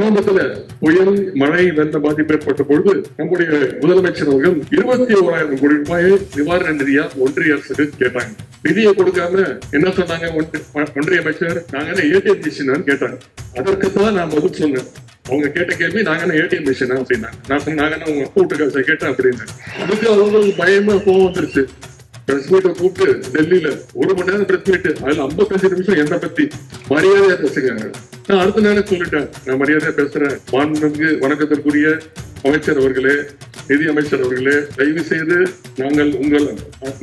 சமீபத்துல புயல் மழை வெந்த பாதிப்பு ஏற்பட்ட பொழுது நம்முடைய முதலமைச்சர் அவர்கள் இருபத்தி ஓராயிரம் கோடி ரூபாயை நிவாரண நிதியா ஒன்றிய அரசுக்கு கேட்டாங்க. நிதியை கொடுக்காம என்ன சொன்னாங்க? ஒன்று- ஒன்றிய அமைச்சர் நாங்க ஏடிஎம் மிஷின் கேட்டாங்க. அதற்கு தான் நான் பதில் சொன்னேன். அவங்க கேட்ட கேள்வி நாங்க என்ன ஏடிஎம் மிஷினா அப்படின்னா நான் நாங்க என்ன உங்க அப்பா காசை கேட்டேன் அப்படின்னு அதுக்கு அவங்களுக்கு பயமா கோவம் வந்துருச்சு. பிரஸ் மீட்டை கூப்பிட்டு டெல்லியில ஒரு மணி நேரம் பிரஸ் மீட் அதுல 55 நிமிஷம் என்ன பத்தி மரியாதையா பேசுகிறாங்க நான் அடுத்த நேரம் சொல்லிட்டேன் நான் மரியாதையா பேசுறேன். மாண்புமிகு வணக்கத்திற்குரிய அமைச்சர் அவர்களே நிதி அமைச்சர் அவர்களே தயவு செய்து நாங்கள் உங்கள்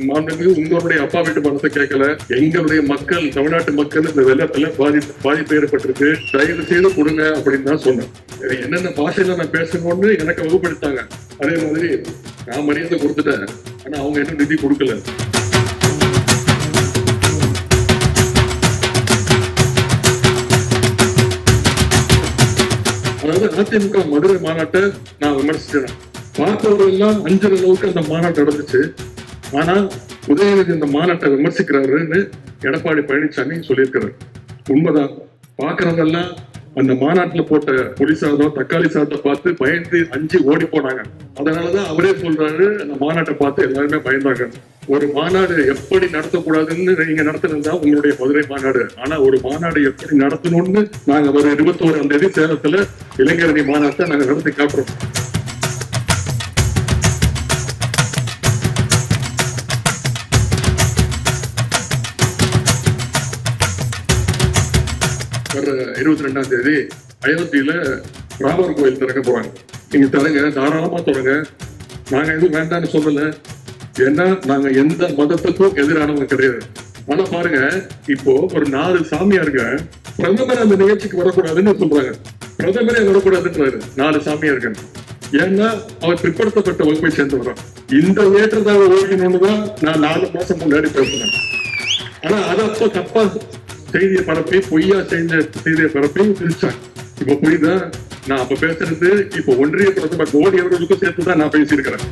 மாண்புமிகு உங்களுடைய அப்பா வீட்டு பணத்தை கேட்கல. எங்களுடைய மக்கள் தமிழ்நாட்டு மக்கள் இந்த வெள்ளத்துல பாதி பாதிப்பு ஏற்பட்டிருக்கு. தயவு செய்து கொடுங்க அப்படின்னு தான் சொன்னேன். என்னென்ன பாஷையில நான் பேசணும்னு எனக்கு வகுப்படுத்தாங்க. அதே மாதிரி நான் மரியாதை கொடுத்துட்டேன். ஆனா அவங்க இன்னும் நிதி கொடுக்கல. அதாவது அதிமுக மதுரை மாநாட்டை நான் விமர்சிக்கிறேன். பார்த்தவர்கள் எல்லாம் அஞ்சு அளவுக்கு அந்த மாநாட்டு நடந்துச்சு. ஆனா உதயநிதி இந்த மாநாட்டை விமர்சிக்கிறாருன்னு எடப்பாடி பழனிசாமி சொல்லியிருக்கிறார். உண்மைதான். பாக்குறவங்க எல்லாம் அந்த மாநாட்டுல போட்ட புளி சாதம் தக்காளி சாதத்தை பார்த்து பயந்து அஞ்சு ஓடி போனாங்க. அதனாலதான் அவரே சொல்றாரு அந்த மாநாட்டை பார்த்து எல்லாருமே பயந்தாங்க. ஒரு மாநாடு எப்படி நடத்தக்கூடாதுன்னு நீங்க நடத்தினா உங்களுடைய மதுரை மாநாடு. ஆனா ஒரு மாநாடு எப்படி நடத்தணும்னு நாங்க ஒரு இருபத்தோராம் தேதி சேலத்துல இளைஞரணி மாநாட்டை நாங்க நடத்தி காட்டுறோம். வர்ற uh, இருபத்தி ரெண்டாம் தேதி அயோத்தியில ராமர் கோயில் திறக்க போறாங்க. நீங்க தரங்க தாராளமா தொடங்க நாங்க எதுவும் வேண்டாம்னு சொல்லல. ஏன்னா நாங்க எந்த மதத்துக்கும் எதிரானவங்க கிடையாது. ஆனா பாருங்க இப்போ ஒரு நாலு சாமியாருங்க பிரதமர் அந்த நிகழ்ச்சிக்கு வரக்கூடாதுன்னு சொல்றாங்க. பிரதமரே வரக்கூடாதுன்றாரு நாலு சாமியாருங்க. ஏன்னா அவர் பிற்படுத்தப்பட்ட வகுப்பை சேர்ந்தவரும் இந்த ஏற்றதாக ஓடிக்கணும்னு தான் நான் நாலு மாசம் முன்னாடி பேசுறேன் ஆனா அது அப்ப தப்பா செய்தியை பரப்பி பொய்யா செய்த செய்தியை பரப்பி பிரிச்சாங்க இப்ப புரியுதா? நான் அப்ப பேசுறது இப்ப ஒன்றிய பிரதமர் மோடி அவர்களுக்கும் சேர்த்து தான் நான் பேசியிருக்கிறேன்.